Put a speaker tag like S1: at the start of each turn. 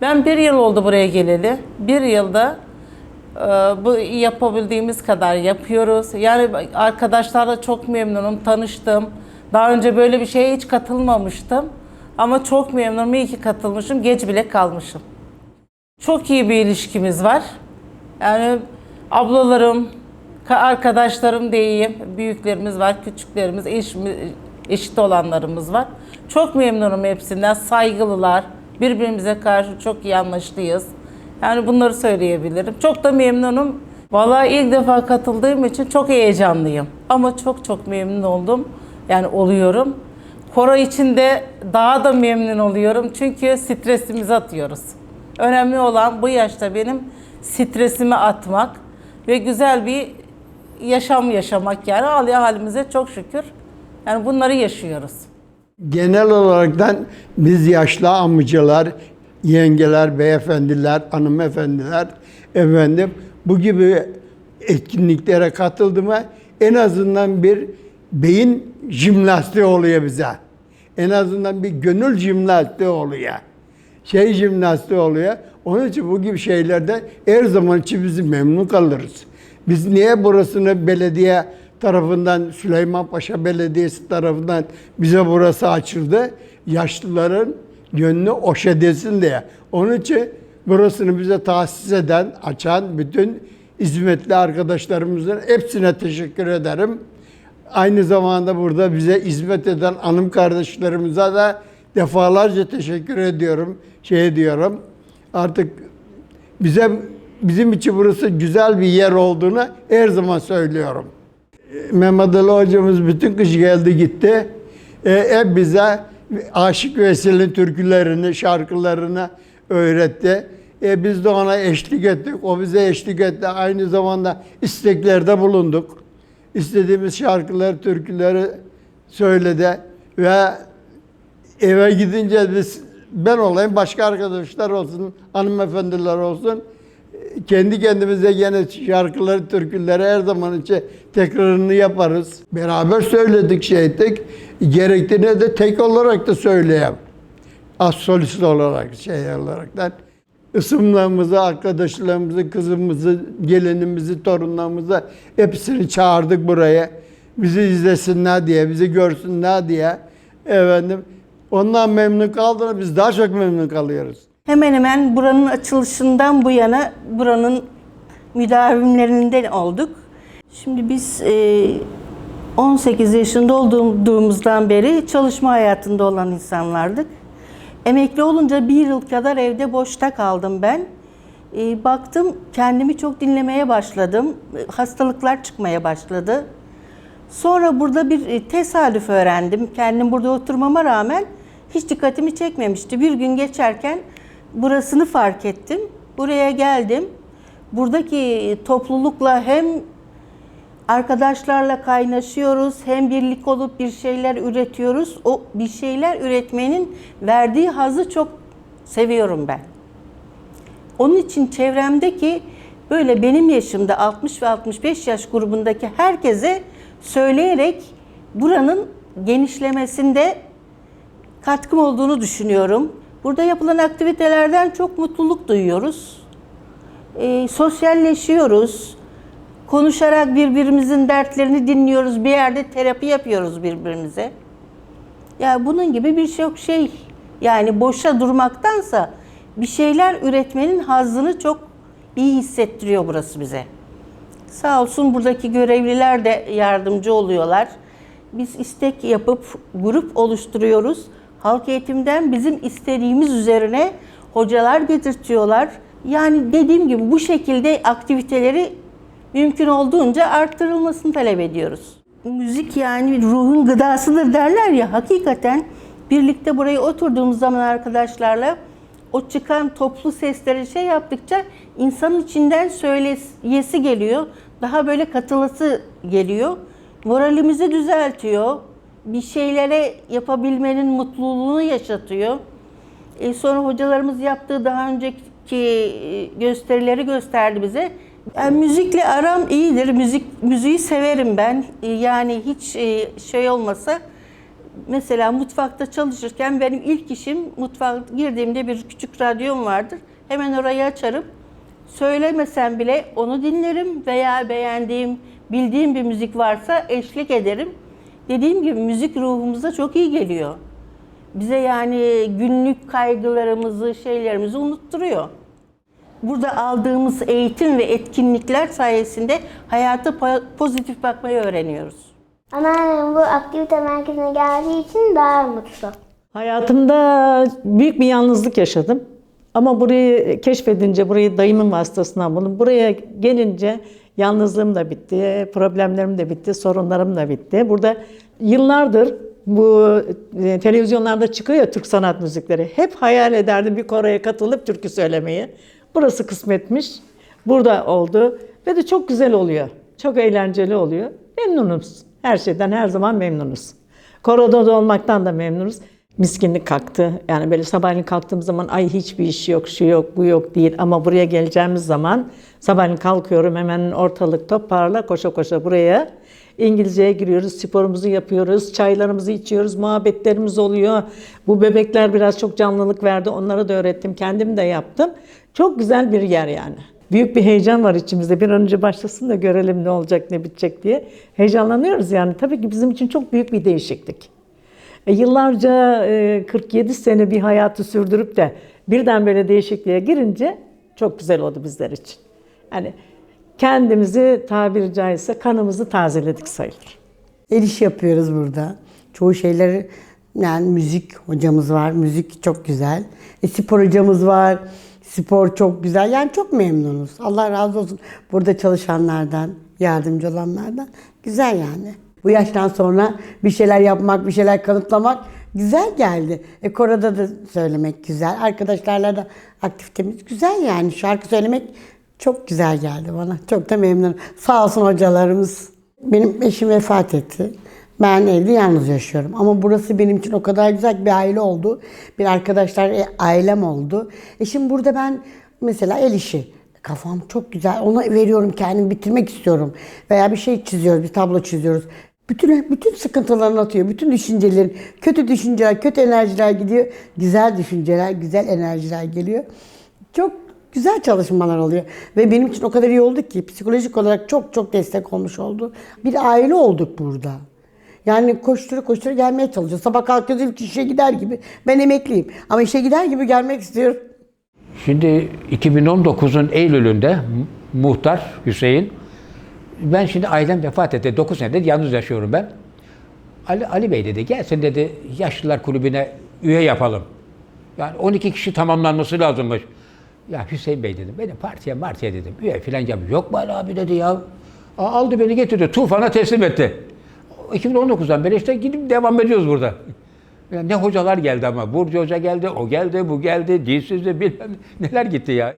S1: Ben bir yıl oldu buraya geleli. Bir yılda e, bu yapabildiğimiz kadar yapıyoruz. Yani arkadaşlarla çok memnunum, tanıştım. Daha önce böyle bir şeye hiç katılmamıştım. Ama çok memnunum, iyi ki katılmışım, geç bile kalmışım. Çok iyi bir ilişkimiz var. Yani ablalarım, ka- arkadaşlarım diyeyim, büyüklerimiz var, küçüklerimiz, eş, eşit olanlarımız var. Çok memnunum hepsinden, saygılılar. Birbirimize karşı çok iyi anlaşlıyız. Yani bunları söyleyebilirim. Çok da memnunum. Vallahi ilk defa katıldığım için çok heyecanlıyım. Ama çok çok memnun oldum. Yani oluyorum. Koro için de daha da memnun oluyorum. Çünkü stresimizi atıyoruz. Önemli olan bu yaşta benim stresimi atmak ve güzel bir yaşam yaşamak yani hali halimize çok şükür. Yani bunları yaşıyoruz.
S2: Genel olaraktan biz yaşlı amcalar, yengeler, beyefendiler, hanımefendiler efendim bu gibi etkinliklere katıldı mı en azından bir beyin jimnastiği oluyor bize. En azından bir gönül jimnastiği oluyor. Şey jimnastiği oluyor. Onun için bu gibi şeylerde her zaman için bizi memnun kalırız. Biz niye burasını belediye tarafından Süleyman Paşa Belediyesi tarafından bize burası açıldı? Yaşlıların gönlü hoş edilsin diye. Onun için burasını bize tahsis eden, açan bütün hizmetli arkadaşlarımızın hepsine teşekkür ederim. Aynı zamanda burada bize hizmet eden hanım kardeşlerimize de defalarca teşekkür ediyorum. Şey ediyorum. Artık bize bizim için burası güzel bir yer olduğunu her zaman söylüyorum. Mehmet Ali hocamız bütün kış geldi gitti. E, hep bize Aşık Veysel'in türkülerini, şarkılarını öğretti. E, biz de ona eşlik ettik. O bize eşlik etti. Aynı zamanda isteklerde bulunduk. İstediğimiz şarkıları, türküleri söyledi ve eve gidince biz ben olayım, başka arkadaşlar olsun, hanımefendiler olsun. Kendi kendimize yine şarkıları, türküleri her zaman için tekrarını yaparız. Beraber söyledik, şey ettik. Gerektiğini de tek olarak da söyleyeyim. Az solist olarak, şey olaraktan. Isımlarımızı, arkadaşlarımızı, kızımızı, gelinimizi, torunlarımızı hepsini çağırdık buraya. Bizi izlesinler diye, bizi görsünler diye. Efendim, ondan memnun kaldığında biz daha çok memnun kalıyoruz.
S3: Hemen hemen buranın açılışından bu yana buranın müdavimlerinden olduk. Şimdi biz e, 18 yaşında olduğumuzdan beri çalışma hayatında olan insanlardık. Emekli olunca bir yıl kadar evde boşta kaldım ben. E, baktım kendimi çok dinlemeye başladım. E, Hastalıklar çıkmaya başladı. Sonra burada bir e, tesadüf öğrendim. Kendim burada oturmama rağmen hiç dikkatimi çekmemişti. Bir gün geçerken burasını fark ettim. Buraya geldim. Buradaki toplulukla hem arkadaşlarla kaynaşıyoruz, hem birlik olup bir şeyler üretiyoruz. O bir şeyler üretmenin verdiği hazı çok seviyorum ben. Onun için çevremdeki böyle benim yaşımda 60 ve 65 yaş grubundaki herkese söyleyerek buranın genişlemesinde katkım olduğunu düşünüyorum. Burada yapılan aktivitelerden çok mutluluk duyuyoruz. Ee, sosyalleşiyoruz. Konuşarak birbirimizin dertlerini dinliyoruz. Bir yerde terapi yapıyoruz birbirimize. Ya bunun gibi bir çok şey. Yani boşa durmaktansa bir şeyler üretmenin hazzını çok iyi hissettiriyor burası bize. Sağ olsun buradaki görevliler de yardımcı oluyorlar. Biz istek yapıp grup oluşturuyoruz. Halk eğitimden bizim istediğimiz üzerine hocalar getirtiyorlar. Yani dediğim gibi bu şekilde aktiviteleri mümkün olduğunca arttırılmasını talep ediyoruz. Müzik yani ruhun gıdasıdır derler ya hakikaten birlikte buraya oturduğumuz zaman arkadaşlarla o çıkan toplu sesleri şey yaptıkça insanın içinden söyleyesi geliyor. Daha böyle katılası geliyor. Moralimizi düzeltiyor. Bir şeylere yapabilmenin mutluluğunu yaşatıyor. E sonra hocalarımız yaptığı daha önceki e, gösterileri gösterdi bize. Yani müzikle aram iyidir. Müzik müziği severim ben. E, Yani hiç e, şey olmasa mesela mutfakta çalışırken benim ilk işim mutfağa girdiğimde bir küçük radyom vardır. Hemen orayı açarım. Söylemesem bile onu dinlerim veya beğendiğim, bildiğim bir müzik varsa eşlik ederim. Dediğim gibi müzik ruhumuza çok iyi geliyor. Bize yani günlük kaygılarımızı, şeylerimizi unutturuyor. Burada aldığımız eğitim ve etkinlikler sayesinde hayata po- pozitif bakmayı öğreniyoruz.
S4: Anneannem bu aktivite merkezine geldiği için daha mutlu.
S5: Hayatımda büyük bir yalnızlık yaşadım. Ama burayı keşfedince, burayı dayımın vasıtasından buldum. Buraya gelince yalnızlığım da bitti, problemlerim de bitti, sorunlarım da bitti. Burada yıllardır bu e, televizyonlarda çıkıyor ya Türk sanat müzikleri. Hep hayal ederdim bir koroya katılıp türkü söylemeyi. Burası kısmetmiş. Burada oldu ve de çok güzel oluyor. Çok eğlenceli oluyor. Memnunuz. Her şeyden her zaman memnunuz. Koroda da olmaktan da memnunuz. Miskinlik kalktı. Yani böyle sabahleyin kalktığım zaman ay hiçbir iş yok, şu yok, bu yok değil. Ama buraya geleceğimiz zaman sabahleyin kalkıyorum hemen ortalık toparla koşa koşa buraya. İngilizceye giriyoruz, sporumuzu yapıyoruz, çaylarımızı içiyoruz, muhabbetlerimiz oluyor. Bu bebekler biraz çok canlılık verdi. Onlara da öğrettim, kendim de yaptım. Çok güzel bir yer yani. Büyük bir heyecan var içimizde. Bir an önce başlasın da görelim ne olacak, ne bitecek diye. Heyecanlanıyoruz yani. Tabii ki bizim için çok büyük bir değişiklik. E, yıllarca e, 47 sene bir hayatı sürdürüp de birden böyle değişikliğe girince çok güzel oldu bizler için. Yani kendimizi tabiri caizse kanımızı tazeledik sayılır.
S6: El işi yapıyoruz burada. Çoğu şeyleri yani müzik hocamız var. Müzik çok güzel. E, spor hocamız var. Spor çok güzel. Yani çok memnunuz. Allah razı olsun burada çalışanlardan, yardımcı olanlardan. Güzel yani. Bu yaştan sonra bir şeyler yapmak, bir şeyler kanıtlamak güzel geldi. E korada da söylemek güzel. Arkadaşlarla da aktivitemiz güzel yani. Şarkı söylemek çok güzel geldi bana. Çok da memnunum. Sağ olsun hocalarımız. Benim eşim vefat etti. Ben evde yalnız yaşıyorum. Ama burası benim için o kadar güzel bir aile oldu. Bir arkadaşlar, e, ailem oldu. E şimdi burada ben mesela el işi. Kafam çok güzel. Ona veriyorum kendimi bitirmek istiyorum. Veya bir şey çiziyoruz, bir tablo çiziyoruz. Bütün bütün sıkıntılarını atıyor. Bütün düşüncelerin, kötü düşünceler, kötü enerjiler gidiyor. Güzel düşünceler, güzel enerjiler geliyor. Çok güzel çalışmalar oluyor. Ve benim için o kadar iyi oldu ki psikolojik olarak çok çok destek olmuş oldu. Bir aile olduk burada. Yani koştura koştura gelmeye çalışıyoruz. Sabah kalkıyoruz ilk işe gider gibi. Ben emekliyim. Ama işe gider gibi gelmek istiyorum.
S7: Şimdi 2019'un Eylül'ünde muhtar Hüseyin, ben şimdi ailem vefat etti. 9 senedir yalnız yaşıyorum ben. Ali, Ali Bey dedi, gelsin dedi yaşlılar kulübüne üye yapalım. Yani 12 kişi tamamlanması lazımmış. Ya Hüseyin Bey dedim, beni partiye partiye dedim, üye filan yap. Yok mu abi dedi ya. Aldı beni getirdi, tufana teslim etti. 2019'dan beri işte gidip devam ediyoruz burada. Ya ne hocalar geldi ama. Burcu Hoca geldi, o geldi, bu geldi, dilsizdi bilmem neler gitti ya.